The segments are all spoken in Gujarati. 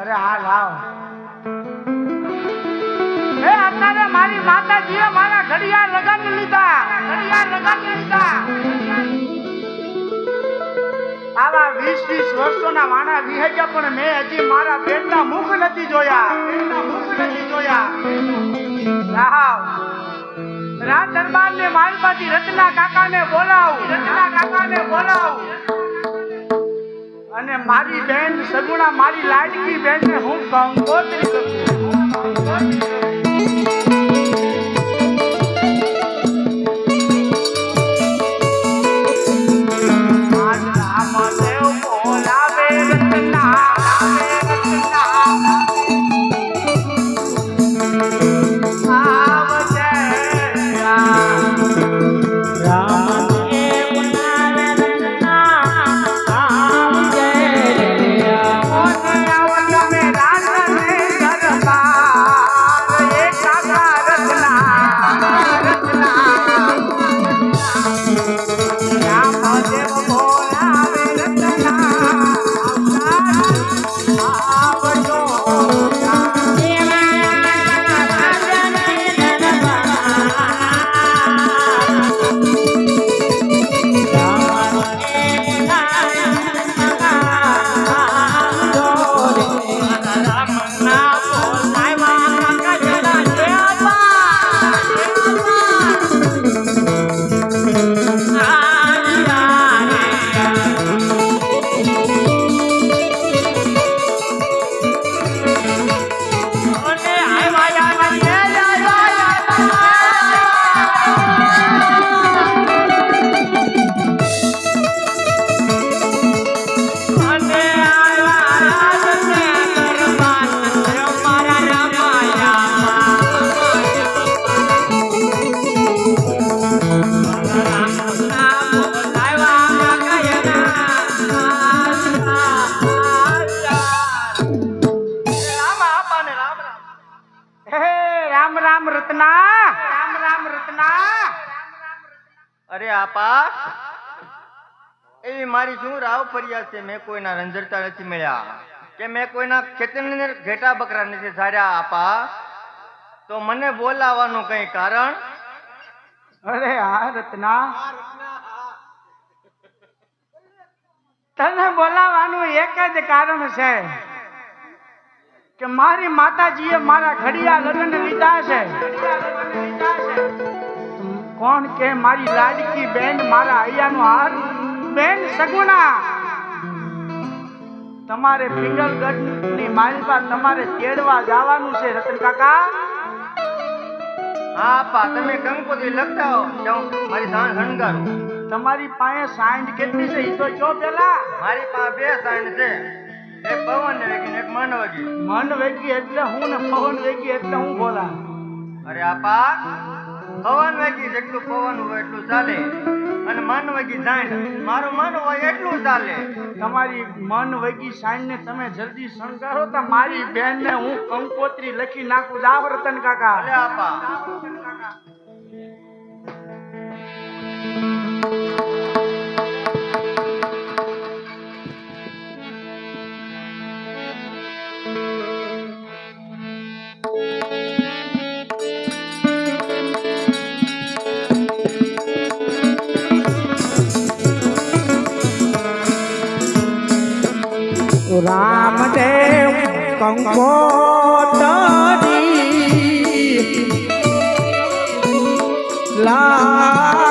અરે હા, લાવ. હે અત્યારે મારી માતાજીએ મારા ઘડિયાળ લગન લીધા. ઘડિયાળ લગન લીધા. આવા વીસ વીસ વર્ષોના વાણા વીહે ગયા, પણ મેં હજી મારા પેટના મુખ નથી જોયા. મુખ નથી જોયા. રાહવ. રાજ દરબાર ને માલપાતી રચના કાકાને બોલાવ. રચના કાકાને બોલાવ. અને મારી બેન સગુણા મારી લાડકી બેન ને હું કંકોત્રી કરું. અરે આપા એવી મારી શું રાવ ફરિયાદ છે? મેં કોઈના રંજરતા નથી મળ્યા. કે મેં કોઈના ખેતરની ઘેટા બકરા નથી ઝાડ્યા આપા તો મને બોલાવવાનું કઈ કારણ? અરે હા રત્ના. તને બોલાવાનું એક જ કારણ છે કે મારી માતાજીએ મારા ઘડિયા લગ્ન લીધા છે. કોણ કે મારી લાડકી બેન મારા હૈયાનો હાર? બેન સગુના! તમારે પિંગલગઢની માલપા તમારે તેડવા જવાનું છે રતન કાકા. હા પા તમે કંકોત્રી લખતા હો. જાઉં મારી સાણ શણગારું તમારી પાસે સાંજ કેટલી છે? એ તો જો પેલા. મારી પાસે બે સાંજ છે. એક પવન વેગી એક એક વેગી. મન વેગી એટલે હું ને પવન વેગી એટલે હું બોલા અરે આપા પવન વાગી જેટલું પવન હોય એટલું ચાલે. અને મન વગી જાણ. મારું મન હોય એટલું ચાલે. તમારી મન વગી સાંજ ને તમે જલ્દી શણગારો તો મારી બેન ને હું કંકોત્રી લખી નાખું. જાવ આવર્તન કાકા. ભલે આપા. રામદેવ કંકોતરી. લાગતા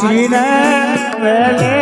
ಚೀನ ಮೇಲೆ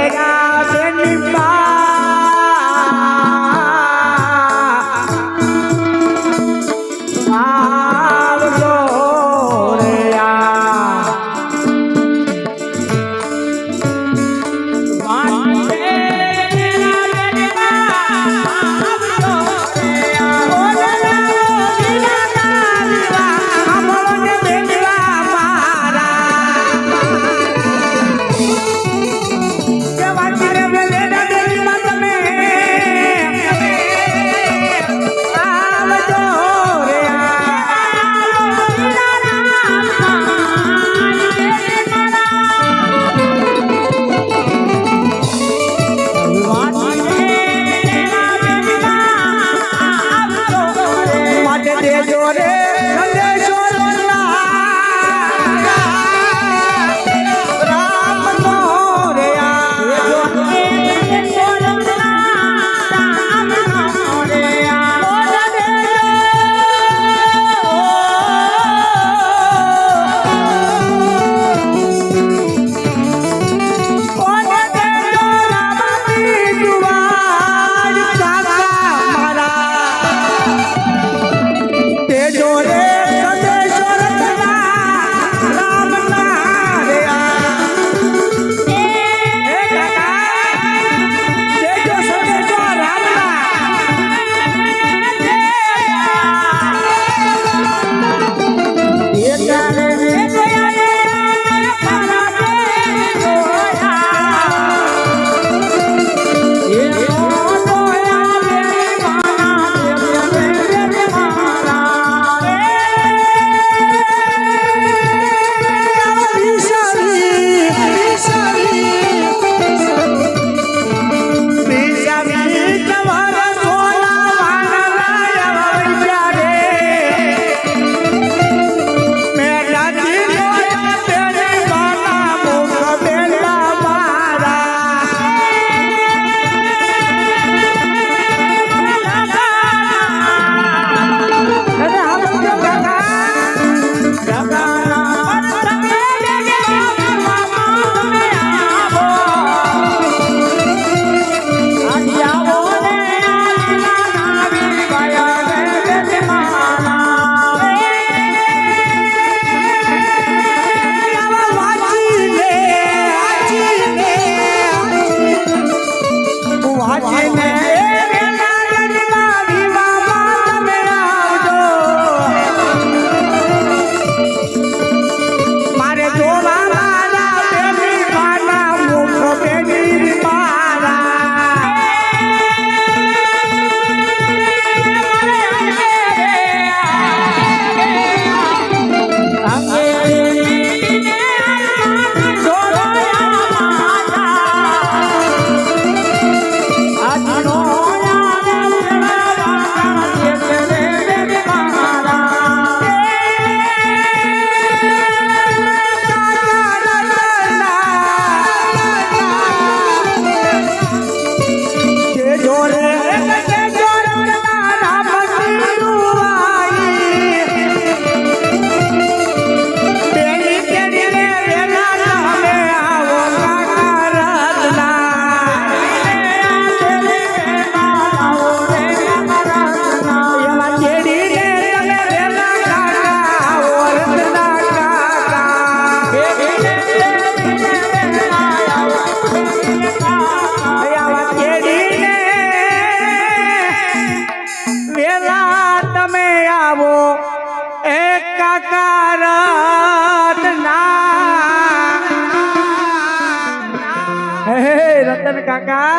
રતન કાકા?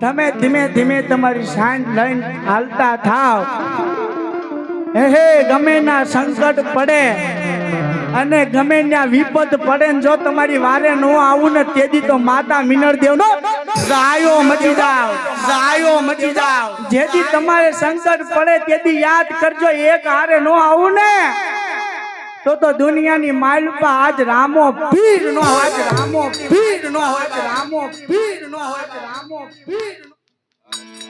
તમે ધીમે ધીમે તમારી સાંજ લઈને હાલતા થાવ. હે ગમે ના સંકટ પડે અને ગમે ત્યાં વિપદ પડે ને જો તમારી વારે નો આવું ને તેથી તો માતા મિનર દેવ નો ગાયો મચી જાવ ગાયો મચી જાવ. જેથી તમારે સંકટ પડે તેથી યાદ કરજો, એક હારે નો આવું ને. તો તો દુનિયાની માઇલ પર આજ રામો પીર નો આજ રામો પીર નો આજ રામો પીર નો આજ રામો પીર